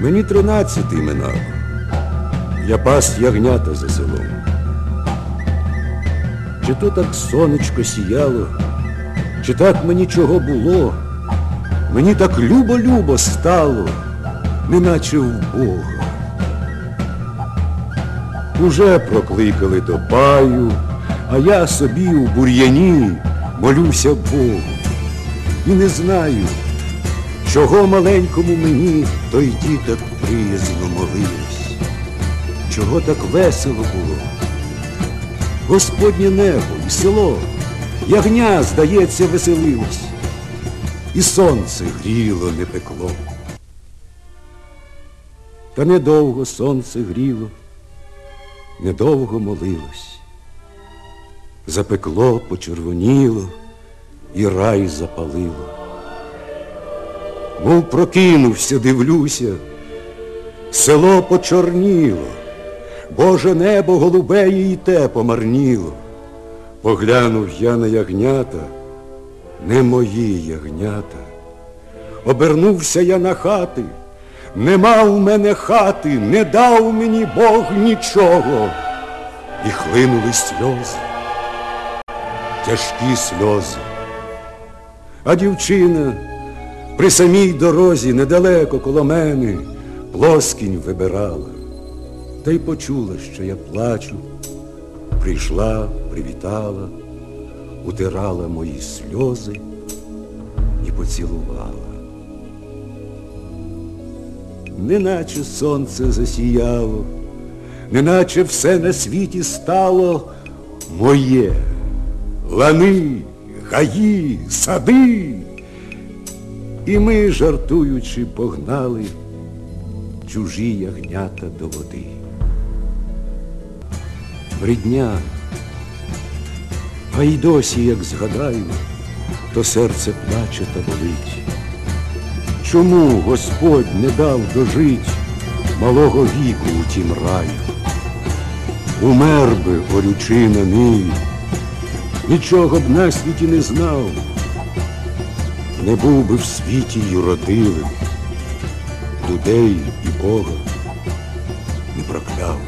Мені тринадцятий минав. Я пас ягнята за селом. Чи то так сонечко сіяло, чи так мені чого було, мені так любо-любо стало, неначе в Бога. Уже прокликали до паю, а я собі у бур'яні молюся Богу. І не знаю, чого маленькому мені той діток приязно молились, чого так весело було. Господнє небо і село, ягня, здається, веселилось, і сонце гріло, не пекло. Та недовго сонце гріло, недовго молилось. Запекло, почервоніло і рай запалило. Мов прокинувся, дивлюся, село почорніло, Боже небо голубе і те помарніло. Поглянув я на ягнята, не мої ягнята. Обернувся я на хати, нема в мене хати, не дав мені Бог нічого. І хлинули сльози, тяжкі сльози. А дівчина при самій дорозі недалеко коло мене плоскінь вибирала. Та й почула, що я плачу, прийшла, привітала, утирала мої сльози і поцілувала. Неначе сонце засіяло, неначе все на світі стало моє. Лани, гаї, сади. І ми, жартуючи, погнали чужі ягнята до води. Брідня, а й досі, як згадаю, то серце плаче та болить. Чому Господь не дав дожить малого віку у тім раю? Умер би, горючи на ниві, нічого б на світі не знав, не був би в світі й родивим, людей і Бога не прокляв.